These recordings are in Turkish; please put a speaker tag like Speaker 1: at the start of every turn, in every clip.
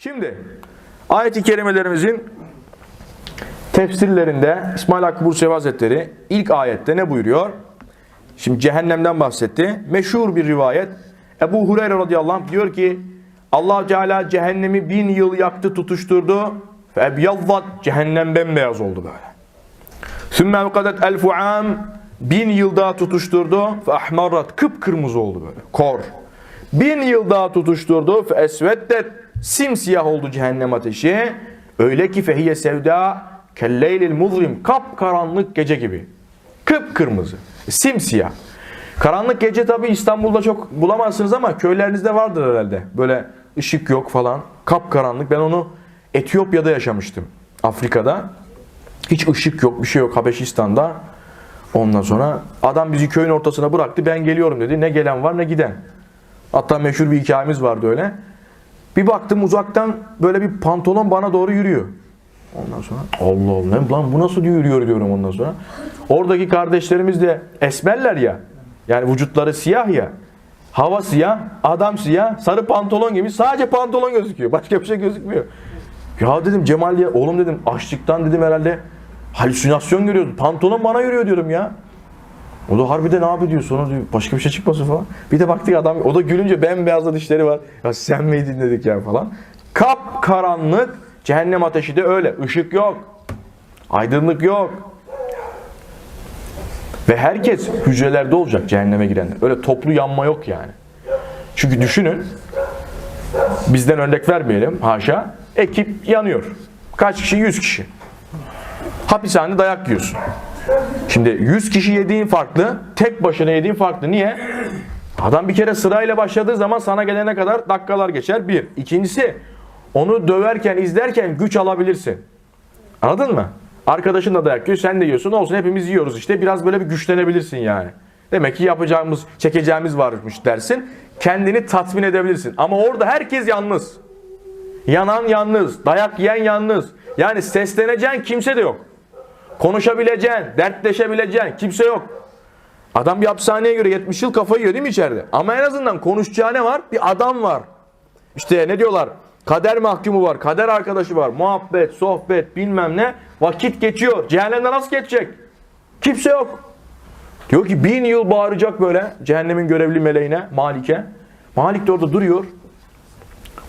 Speaker 1: Şimdi ayet-i kerimelerimizin tefsirlerinde İsmail Hakkı Bursevi Hazretleri ilk ayette ne buyuruyor? Şimdi cehennemden bahsetti. Meşhur bir rivayet. Ebu Hureyre radıyallahu anh diyor ki allah Teala cehennemi bin yıl yaktı tutuşturdu. Febyallat cehennem bembeyaz oldu böyle. Sümme evkadet elfu am bin yıl daha tutuşturdu. Fe ahmarrat kıpkırmızı oldu böyle. Kor. Bin yıl daha tutuşturdu. Fe esveddet simsiyah oldu cehennem ateşi. Öyle ki fehiye sevda kelleylil muzlim kapkaranlık gece gibi. Kıpkırmızı. Simsiyah. Karanlık gece tabi İstanbul'da çok bulamazsınız ama köylerinizde vardır herhalde. Böyle ışık yok falan. Kapkaranlık. Ben onu Etiyopya'da yaşamıştım. Afrika'da. Hiç ışık yok, bir şey yok Habeşistan'da. Ondan sonra adam bizi köyün ortasına bıraktı. Ben geliyorum dedi. Ne gelen var ne giden. Hatta meşhur bir hikayemiz vardı öyle. Bir baktım uzaktan böyle bir pantolon bana doğru yürüyor. Ondan sonra Allah Allah lan bu nasıl yürüyor diyorum ondan sonra. Oradaki kardeşlerimiz de esmerler ya. Yani vücutları siyah ya. Hava siyah, adam siyah, sarı pantolon gibi sadece pantolon gözüküyor. Başka bir şey gözükmüyor. Ya dedim Cemal ya oğlum dedim açlıktan dedim herhalde halüsinasyon görüyordu. Pantolon bana yürüyor diyorum ya. O da harbiden abi diyor sonra diyor başka bir şey çıkmasın falan. Bir de baktık adam o da gülünce bembeyaz da dişleri var. Ya sen miydin dedik ya falan. Kap karanlık cehennem ateşi de öyle. Işık yok. Aydınlık yok. Ve herkes hücrelerde olacak cehenneme girenler. Öyle toplu yanma yok yani. Çünkü düşünün bizden örnek vermeyelim haşa. Ekip yanıyor. Kaç kişi? 100 kişi. Hapishanede dayak yiyorsun. Şimdi 100 kişi yediğin farklı, tek başına yediğin farklı. Niye? Adam bir kere sırayla başladığı zaman sana gelene kadar dakikalar geçer. Bir. İkincisi onu döverken, izlerken güç alabilirsin. Anladın mı? Arkadaşın da dayak yiyor, sen de yiyorsun. Olsun hepimiz yiyoruz işte. Biraz böyle bir güçlenebilirsin yani. Demek ki yapacağımız, çekeceğimiz varmış dersin. Kendini tatmin edebilirsin. Ama orada herkes yalnız. Yanan yalnız, dayak yiyen yalnız. Yani sesleneceğin kimse de yok. Konuşabileceğin, dertleşebileceğin kimse yok. Adam bir hapishaneye göre 70 yıl kafayı yiyor değil mi içeride? Ama en azından konuşacağı ne var? Bir adam var. İşte ne diyorlar? Kader mahkumu var, kader arkadaşı var, muhabbet, sohbet bilmem ne. Vakit geçiyor. Cehennemde nasıl geçecek? Kimse yok. Diyor ki bin yıl bağıracak böyle cehennemin görevli meleğine, Malik'e. Malik de orada duruyor.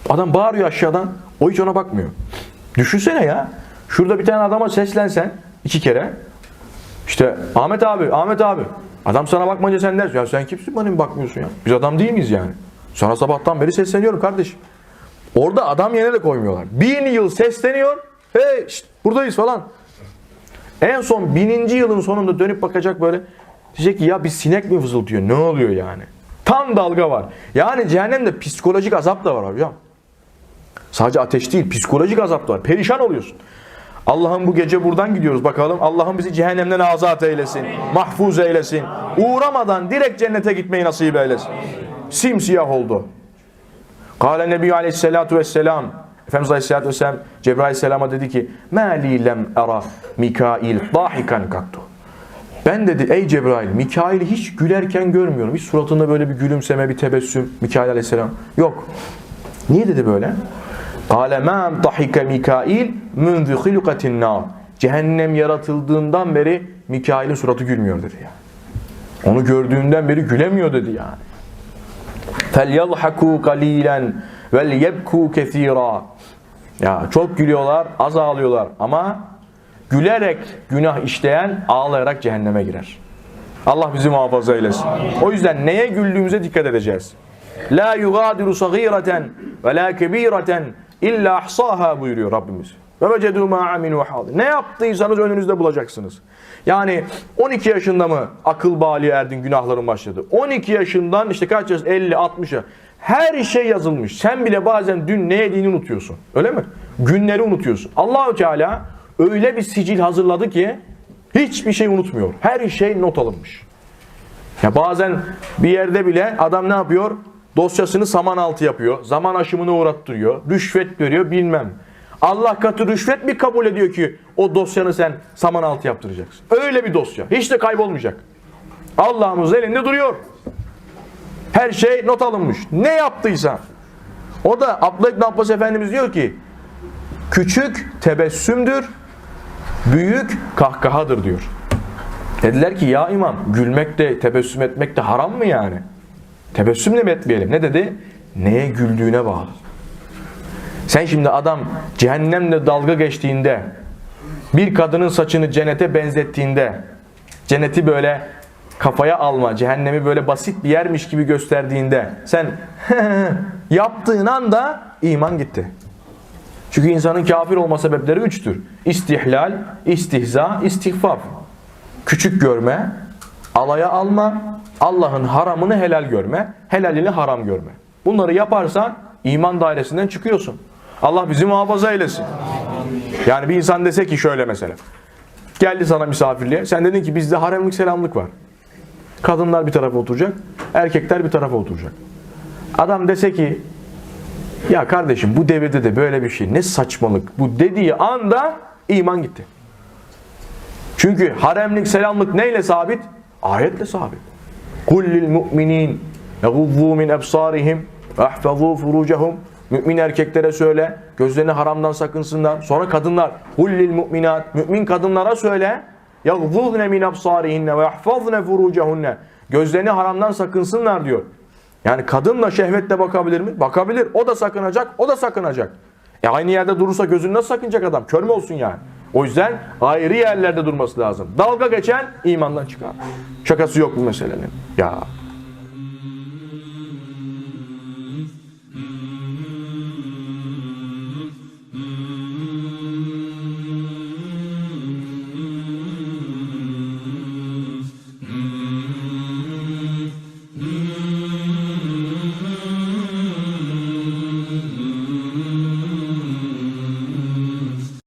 Speaker 1: Adam bağırıyor aşağıdan. O hiç ona bakmıyor. Düşünsene ya. Şurada bir tane adama seslensen iki kere. İşte Ahmet abi, Ahmet abi. Adam sana bakmayınca sen dersin. Ya sen kimsin bana mı bakmıyorsun ya? Biz adam değil miyiz yani? Sana sabahtan beri sesleniyorum kardeşim. Orada adam yerine de koymuyorlar. Bin yıl sesleniyor. Hey şşt, buradayız falan. En son bininci yılın sonunda dönüp bakacak böyle. Diyecek ki ya bir sinek mi vızıltıyor? Ne oluyor yani? Tam dalga var. Yani cehennemde psikolojik azap da var hocam. Sadece ateş değil, psikolojik azap da var. Perişan oluyorsun. Allah'ım bu gece buradan gidiyoruz bakalım. Allah'ım bizi cehennemden azat eylesin. Mahfuz eylesin. Uğramadan direkt cennete gitmeyi nasip eylesin. Simsiyah oldu. Kale Nebi Aleyhisselatu Vesselam Efendimiz Aleyhisselatü Vesselam Cebrail Aleyhisselam'a dedi ki Mâli lem ara Mikail dahikan kattu. Ben dedi ey Cebrail Mikail'i hiç gülerken görmüyorum. Hiç suratında böyle bir gülümseme, bir tebessüm Mikail Aleyhisselam. Yok. Niye dedi böyle? Kale mem dahike Mikail münzü hilukatin nar. Cehennem yaratıldığından beri Mikail'in suratı gülmüyor dedi ya. Onu gördüğünden beri gülemiyor dedi yani. Fel yalhaku kalilen vel yebku kesira. Ya çok gülüyorlar, az ağlıyorlar ama gülerek günah işleyen ağlayarak cehenneme girer. Allah bizi muhafaza eylesin. O yüzden neye güldüğümüze dikkat edeceğiz. La yugadiru sagireten ve la kebireten illa ahsaha buyuruyor Rabbimiz. Ve vecedu ma aminu. Ne yaptıysanız önünüzde bulacaksınız. Yani 12 yaşında mı akıl bali erdin günahların başladı? 12 yaşından işte kaç yaş 50 60'a her şey yazılmış. Sen bile bazen dün ne yediğini unutuyorsun. Öyle mi? Günleri unutuyorsun. Allahu Teala öyle bir sicil hazırladı ki hiçbir şey unutmuyor. Her şey not alınmış. Ya bazen bir yerde bile adam ne yapıyor? Dosyasını saman altı yapıyor. Zaman aşımını uğrattırıyor. Rüşvet veriyor bilmem. Allah katı rüşvet mi kabul ediyor ki o dosyanı sen saman altı yaptıracaksın? Öyle bir dosya. Hiç de kaybolmayacak. Allah'ımız elinde duruyor. Her şey not alınmış. Ne yaptıysa. O da Abdullah İbni Abbas Efendimiz diyor ki küçük tebessümdür, büyük kahkahadır diyor. Dediler ki ya imam gülmek de tebessüm etmek de haram mı yani? Tebessümle mi etmeyelim? Ne dedi? Neye güldüğüne bağlı. Sen şimdi adam cehennemle dalga geçtiğinde bir kadının saçını cennete benzettiğinde cenneti böyle kafaya alma, cehennemi böyle basit bir yermiş gibi gösterdiğinde sen yaptığın anda iman gitti. Çünkü insanın kafir olma sebepleri üçtür. İstihlal, istihza, istihfaf. Küçük görme, alaya alma, Allah'ın haramını helal görme, helalini haram görme. Bunları yaparsan iman dairesinden çıkıyorsun. Allah bizi muhafaza eylesin. Yani bir insan dese ki şöyle mesela. Geldi sana misafirliğe. Sen dedin ki bizde haremlik selamlık var. Kadınlar bir tarafa oturacak. Erkekler bir tarafa oturacak. Adam dese ki ya kardeşim bu devirde de böyle bir şey ne saçmalık bu dediği anda iman gitti. Çünkü haremlik selamlık neyle sabit? Ayetle sabit. Kul lil mu'minin yaguddu min ebsarihim ve ahfazu furucahum Mümin erkeklere söyle, gözlerini haramdan sakınsınlar. Sonra kadınlar, kul lil mu'minat, mümin kadınlara söyle, yagzuhne min absarihinne ve yahfazne furucahunne. Gözlerini haramdan sakınsınlar diyor. Yani kadınla şehvetle bakabilir mi? Bakabilir. O da sakınacak, o da sakınacak. E aynı yerde durursa gözünü nasıl sakınacak adam? Kör mü olsun yani? O yüzden ayrı yerlerde durması lazım. Dalga geçen imandan çıkar. Şakası yok bu meselenin. Ya